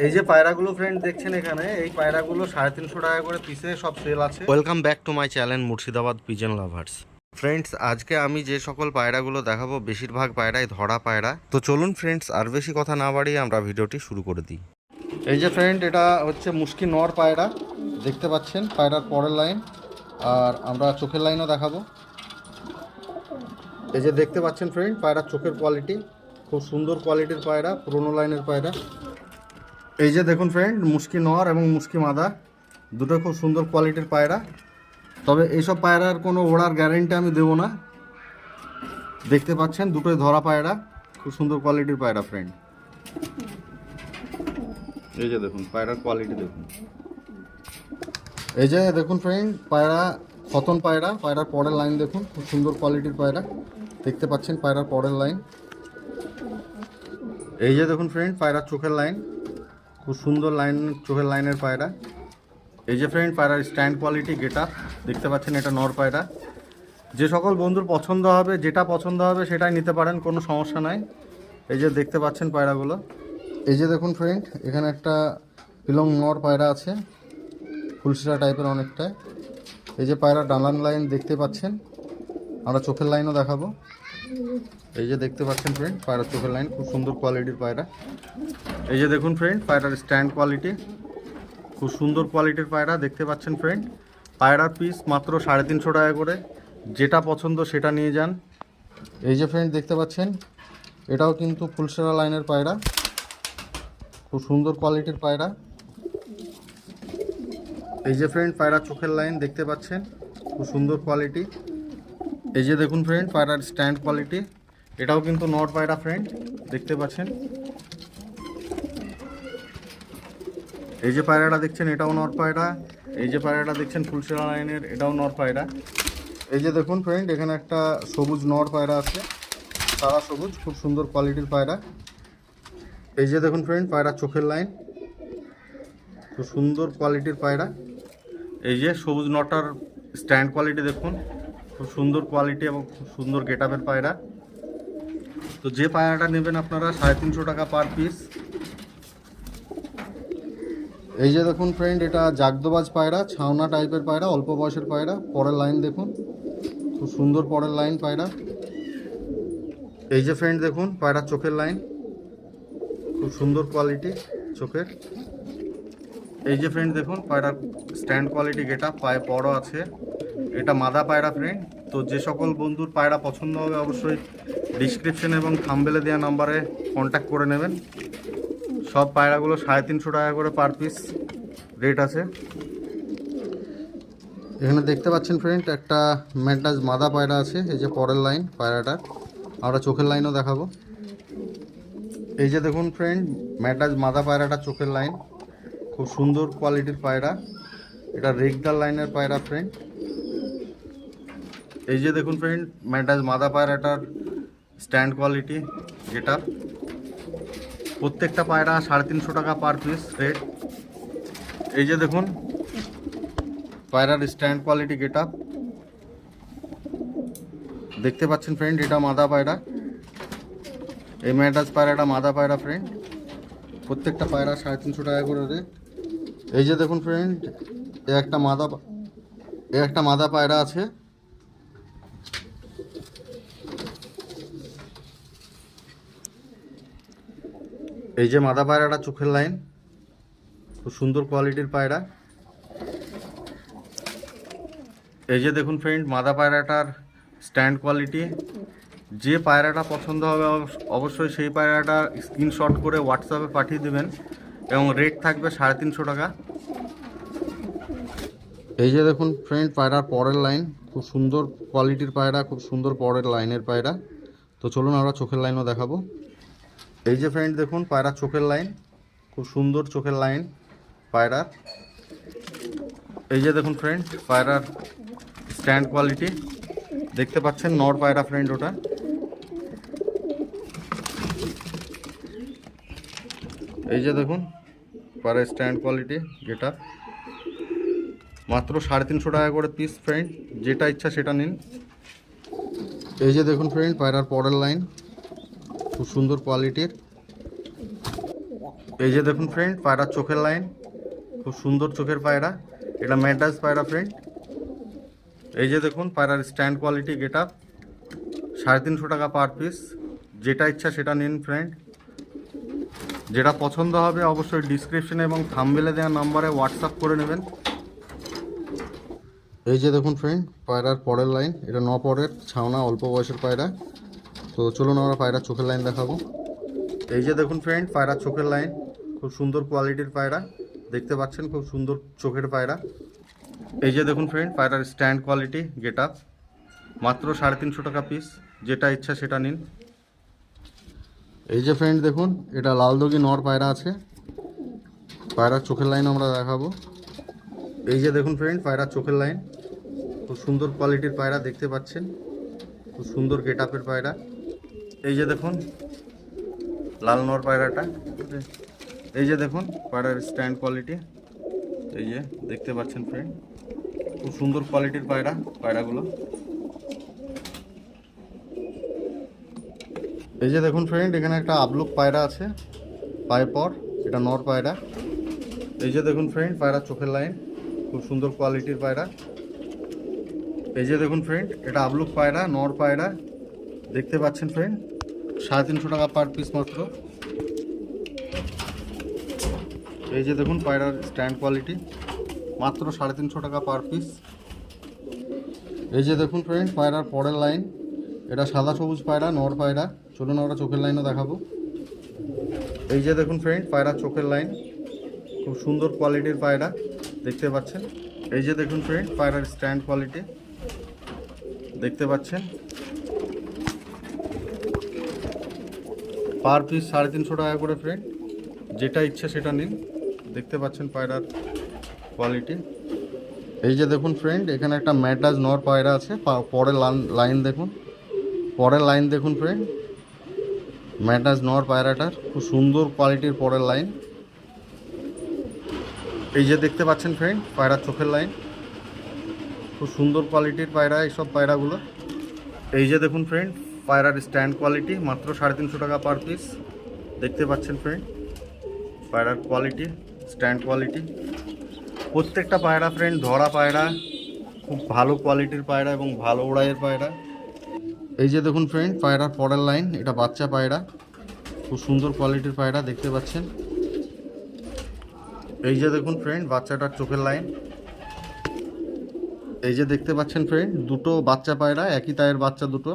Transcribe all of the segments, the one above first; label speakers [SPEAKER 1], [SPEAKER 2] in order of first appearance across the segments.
[SPEAKER 1] এই যে পায়রাগুলো ফ্রেন্ড দেখছেন এখানে, এই পায়রাগুলো সাড়ে তিনশো টাকা করে পিসে সব সেল আছে। Welcome back to my channel Murshidabad pigeon lovers friends আজকে আমি যে সকল পায়রাগুলো দেখাবো, বেশিরভাগ পায়রাই ধরা পায়রা। তো চলুন ফ্রেন্ডস আর বেশি কথা না বাড়িয়ে আমরা ভিডিওটি শুরু করে দিই। এই যে ফ্রেন্ড এটা হচ্ছে মুশকি নর পায়রা, দেখতে পাচ্ছেন পায়রার পরের লাইন আর আমরা চোখের লাইনও দেখাবো। এই যে দেখতে পাচ্ছেন ফ্রেন্ড পায়রার চোখের কোয়ালিটি খুব সুন্দর কোয়ালিটির পায়রা, পুরোনো লাইনের পায়রা। এই যে দেখুন ফ্রেন্ড মুশকি নর এবং মুশকি মাদা, দুটো খুব সুন্দর কোয়ালিটির পায়রা। তবে এইসব পায়রার কোনো ওড়ার গ্যারেন্টি আমি দেবো না। দেখতে পাচ্ছেন, দুটোই ধরা পায়রা, খুব সুন্দর কোয়ালিটির পায়রা ফ্রেন্ড এই যে দেখুন, পায়রার কোয়ালিটি দেখুন। এই যে দেখুন ফ্রেন্ড পায়রা খতন পায়রা, পায়রার পরের লাইন দেখুন, খুব সুন্দর কোয়ালিটির পায়রা। দেখতে পাচ্ছেন পায়রার পরের লাইন এই যে দেখুন ফ্রেন্ড পায়রার চোখের লাইন খুব সুন্দর লাইন, চোখের লাইনের পায়রা। এই যে ফ্রেন্ড পায়রার স্ট্যান্ড কোয়ালিটি গেট দেখতে পাচ্ছেন এটা নর পায়রা। যে সকল বন্ধুর পছন্দ হবে, যেটা পছন্দ হবে, সেটাই নিতে পারেন, কোনো সমস্যা নাই। এই যে দেখতে পাচ্ছেন পায়রাগুলো। এই যে দেখুন ফ্রেন্ড এখানে একটা পিলং নর পায়রা আছে, ফুলশিরা টাইপের অনেকটা এই যে পায়রা ডালান লাইন দেখতে পাচ্ছেন, আমরা চোখের লাইনও দেখাবো। এই যে দেখতে পাচ্ছেন ফ্রেন্ড পায়রার চোখের লাইন খুব সুন্দর কোয়ালিটির পায়রা। এই যে দেখুন ফ্রেন্ড পায়রার স্ট্যান্ড কোয়ালিটি খুব সুন্দর কোয়ালিটির পায়রা, দেখতে পাচ্ছেন ফ্রেন্ড পায়রার পিস মাত্র সাড়ে তিনশো টাকা করে, যেটা পছন্দ সেটা নিয়ে যান। এই যে ফ্রেন্ড দেখতে পাচ্ছেন, এটাও কিন্তু ফুলসেরা লাইনের পায়রা। খুব সুন্দর কোয়ালিটির পায়রা। এই যে ফ্রেন্ড পায়রা চোখের লাইন দেখতে পাচ্ছেন, খুব সুন্দর কোয়ালিটি এই যে দেখুন ফ্রেন্ড পায়রার স্ট্যান্ড কোয়ালিটি এটাও কিন্তু নট পায়রা ফ্রেন্ড দেখতে পাচ্ছেন? এই যে পায়রাটা দেখছেন, এটাও নর পায়রা এই যে পায়রাটা দেখছেন ফুলসেরা লাইনের এটাও নর পায়রা এই যে দেখুন ফ্রেন্ড এখানে একটা সবুজ নর পায়রা আছে সারা সবুজ, খুব সুন্দর কোয়ালিটির পায়রা এই যে দেখুন ফ্রেন্ড পায়রা চোখের লাইন খুব সুন্দর কোয়ালিটির পায়রা এই যে সবুজ নটার স্ট্যান্ড কোয়ালিটি দেখুন। খুব সুন্দর কোয়ালিটি এবং খুব সুন্দর গেট আপের পায়রা। তো যে পায়রাটা নেবেন আপনারা, সাড়ে তিনশো টাকা পার পিস এই যে দেখুন ফ্রেন্ড এটা জাগদোবাজ পায়রা ছাউনা টাইপের পায়রা, অল্প বয়সের পায়রা। পরের লাইন দেখুন, খুব সুন্দর পরের লাইন পায়রা। এই যে ফ্রেন্ড দেখুন, পায়রার চোখের লাইন খুব সুন্দর কোয়ালিটি চোখের। এই যে ফ্রেন্ড দেখুন, পায়রার স্ট্যান্ড কোয়ালিটি গেটা পায়ে বড় আছে। এটা মাদা পায়রা ফ্রেন্ড তো যে সকল বন্ধুর পায়রা পছন্দ হবে অবশ্যই ডিসক্রিপশন এবং থাম্বেলে দেওয়া নাম্বারে কন্ট্যাক্ট করে নেবেন। সব পায়রাগুলো সাড়ে তিনশো টাকা করে পার পিস রেট আছে। এখানে দেখতে পাচ্ছেন ফ্রেন্ড একটা ম্যাডাস মাদা পায়রা আছে, এই যে পরের লাইন পায়রাটার আমরা চোখের লাইনও দেখাবো। এই যে দেখুন ফ্রেন্ড ম্যাডাস মাদা পায়রাটা চোখের লাইন খুব সুন্দর কোয়ালিটির পায়রা। এটা রেগদার লাইনের পায়রা ফ্রেন্ড এই যে দেখুন ফ্রেন্ড ম্যাডাস মাদা পায়রাটার স্ট্যান্ড কোয়ালিটি যেটা প্রত্যেকটা পায়রা সাড়ে তিনশো টাকা পার পিস রেট এই যে দেখুন, পায়রার স্ট্যান্ড কোয়ালিটি গেট দেখতে পাচ্ছেন ফ্রেন্ড এটা মাদা পায়রা। এই ম্যাডাস পায়রাটা মাদা পায়রা ফ্রেন্ড প্রত্যেকটা পায়রা সাড়ে তিনশো টাকা করে রেট এই যে দেখুন ফ্রেন্ড এ একটা মাদা, এ একটা মাদা পায়রা আছে। এই যে মাদা পায়রাটা চোখের লাইন, খুব সুন্দর কোয়ালিটির পায়রা। এই যে দেখুন ফ্রেন্ড মাদা পায়রাটার স্ট্যান্ড কোয়ালিটি যে পায়রাটা পছন্দ হবে অবশ্য- অবশ্যই সেই পায়রাটা স্ক্রিনশট করে হোয়াটসঅ্যাপে পাঠিয়ে দেবেন, এবং রেট থাকবে সাড়ে তিনশো টাকা। এই যে দেখুন ফ্রেন্ড পায়রার পরের লাইন খুব সুন্দর কোয়ালিটির পায়রা, খুব সুন্দর পরের লাইনের পায়রা। তো চলুন আমরা চোখের লাইনও দেখাবো। এই যে ফ্রেন্ড দেখুন পায়রার চোখের লাইন খুব সুন্দর চোখের লাইন পায়রার। এই যে দেখুন ফ্রেন্ড পায়রার স্ট্যান্ড কোয়ালিটি দেখতে পাচ্ছেন নর পায়রা ফ্রেন্ড ওটা। এই যে দেখুন, পায়রার স্ট্যান্ড কোয়ালিটি যেটা। মাত্র সাড়ে তিনশো টাকা করে পিস ফ্রেন্ড যেটা ইচ্ছা সেটা নিন। এই যে দেখুন ফ্রেন্ড পায়রার পরের লাইন খুব সুন্দর কোয়ালিটির। এই যে দেখুন ফ্রেন্ড পায়রার চোখের লাইন খুব সুন্দর চোখের পায়রা। এটা ম্যাডাস পায়রা ফ্রেন্ড এই যে দেখুন, পায়রার স্ট্যান্ড কোয়ালিটি গেট আপ সাড়ে তিনশো টাকা পার পিস যেটা ইচ্ছা সেটা নিন ফ্রেন্ড যেটা পছন্দ হবে অবশ্যই ডিসক্রিপশনে এবং থাম্বেলে দেওয়া নাম্বারে হোয়াটসঅ্যাপ করে নেবেন। এই যে দেখুন ফ্রেন্ড পায়রার পরের লাইন এটা ন পরের, ছাওনা, অল্প বয়সের পায়রা। তো চলুন আমরা পায়রার চোখের লাইন দেখাবো। এই যে দেখুন ফ্রেন্ড পায়রার চোখের লাইন খুব সুন্দর কোয়ালিটির পায়রা দেখতে পাচ্ছেন খুব সুন্দর চোখের পায়রা এই যে দেখুন ফ্রেন্ড পায়রার স্ট্যান্ড কোয়ালিটি গেট আপ মাত্র সাড়ে তিনশো টাকা পিস যেটা ইচ্ছা সেটা নিন। এই যে ফ্রেন্ড দেখুন, এটা লালদগি নর পায়রা আছে। পায়রার চোখের লাইন আমরা দেখাবো। এই যে দেখুন ফ্রেন্ড পায়রার চোখের লাইন খুব সুন্দর কোয়ালিটির পায়রা দেখতে পাচ্ছেন। খুব সুন্দর গেট আপের পায়রা এই যে দেখুন, লাল নর পায়রাটা। এই যে দেখুন, পায়রার স্ট্যান্ড কোয়ালিটি। এই যে দেখতে পাচ্ছেন ফ্রেন্ড খুব সুন্দর কোয়ালিটির পায়রা, পায়রাগুলো। এই যে দেখুন ফ্রেন্ড এখানে একটা আবলুক পায়রা আছে পায়ে পর, এটা নর পায়রা। এই যে দেখুন ফ্রেন্ড পায়রা চোখের লাইন, খুব সুন্দর কোয়ালিটির পায়রা। এই যে দেখুন ফ্রেন্ড এটা আবলুক পায়রা, নর পায়রা। দেখতে পাচ্ছেন ফ্রেন্ড সাড়ে তিনশো টাকা পার পিস মাত্র। এই যে দেখুন পায়রার স্ট্যান্ড কোয়ালিটি মাত্র সাড়ে তিনশো টাকা পার পিস এই যে দেখুন ফ্রেন্ড পায়রার পরের লাইন এটা সাদা সবুজ পায়রা, নর পায়রা। চলুন আমরা চোখের লাইনও দেখাবো। এই যে দেখুন ফ্রেন্ড পায়রা চোখের লাইন খুব সুন্দর কোয়ালিটির পায়রা, দেখতে পাচ্ছেন। এই যে দেখুন ফ্রেন্ড পায়রার স্ট্যান্ড কোয়ালিটি দেখতে পাচ্ছেন। পার পিস সাড়ে তিনশো টাকা করে ফ্রেন্ড যেটা ইচ্ছে সেটা নিন। দেখতে পাচ্ছেন পায়রার কোয়ালিটি এই যে দেখুন ফ্রেন্ড এখানে একটা ম্যাটাজ নর পায়রা আছে। পরের লাইন দেখুন। পরের লাইন দেখুন ফ্রেন্ড ম্যাটাজ নর পায়রাটার। খুব সুন্দর কোয়ালিটির পরের লাইন এই যে দেখতে পাচ্ছেন ফ্রেন্ড পায়রার চোখের লাইন খুব সুন্দর কোয়ালিটির পায়রা, এইসব পায়রাগুলো। এই যে দেখুন ফ্রেন্ড পায়রার স্ট্যান্ড কোয়ালিটি, মাত্র সাড়ে তিনশো টাকা পার পিস। দেখতে পাচ্ছেন ফ্রেন্ড পায়রার কোয়ালিটি, স্ট্যান্ড কোয়ালিটি। প্রত্যেকটা পায়রা ফ্রেন্ড ধরা পায়রা, খুব ভালো কোয়ালিটির পায়রা এবং ভালো ওড়াইয়ের পায়রা। এই যে দেখুন ফ্রেন্ড পায়রার পরের লাইন এটা বাচ্চা পায়রা, খুব সুন্দর কোয়ালিটির পায়রা, দেখতে পাচ্ছেন। এই যে দেখুন ফ্রেন্ড বাচ্চাটার চোখের লাইন এই যে দেখতে পাচ্ছেন ফ্রেন্ড দুটো বাচ্চা পায়রা, একই তায়ের বাচ্চা দুটো।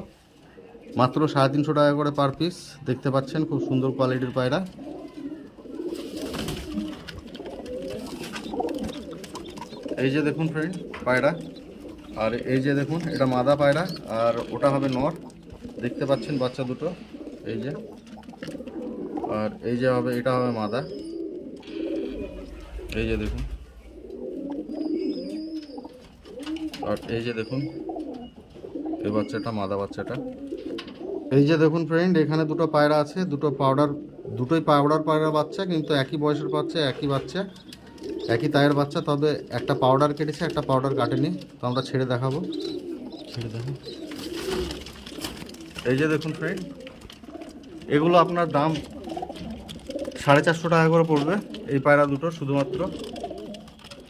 [SPEAKER 1] মাত্র সাড়ে তিনশো টাকা করে পার পিস দেখতে পাচ্ছেন খুব সুন্দর কোয়ালিটির পায়রা। এই যে দেখুন ফ্রেন্ড পায়রা। আর এই যে দেখুন, এটা মাদা পায়রা। আর ওটা হবে নর। দেখতে পাচ্ছেন বাচ্চা দুটো। এই যে। আর এই যে হবে, এটা হবে মাদা। এই যে দেখুন। আর এই যে দেখুন, এই বাচ্চাটা, মাদা বাচ্চাটা। এই যে দেখুন ফ্রেন্ড এখানে দুটো পায়রা আছে, দুটো পাউডার দুটোই পাউডার পায়রা বাচ্চা, কিন্তু একই বয়সের বাচ্চা, একই বাচ্চা, একই তায়ের বাচ্চা, তবে একটা পাউডার কেটেছে, একটা পাউডার কাটেনি। তো আমরা ছেড়ে দেখাবো। ছেড়ে দেখো এই যে দেখুন ফ্রেন্ড এগুলো আপনার দাম সাড়ে চারশো টাকা করে পড়বে, এই পায়রা দুটো শুধুমাত্র।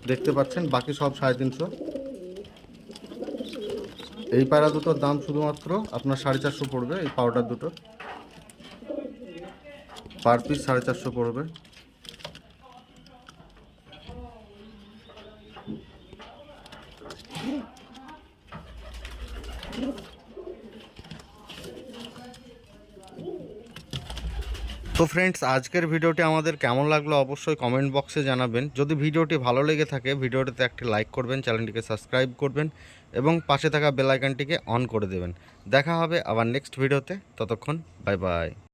[SPEAKER 1] দেখতে পাচ্ছেন, বাকি সব সাড়ে তিনশো। এই পায়রা দুটোর দাম শুধুমাত্র আপনার সাড়ে চারশো পড়বে, এই পাউডার দুটো পার পিস সাড়ে চারশো পড়বে। তো ফ্রেন্ডস আজকের ভিডিওটি আমাদের কেমন লাগল অবশ্যই কমেন্ট বক্সে জানাবেন। যদি ভিডিওটি ভালো লেগে থাকে, ভিডিওটিতে একটি লাইক করবেন, চ্যানেলটিকে সাবস্ক্রাইব করবেন এবং পাশে থাকা বেলাইকানটিকে অন করে দেবেন। দেখা হবে আবার নেক্সট ভিডিওতে ততক্ষণ বাই বাই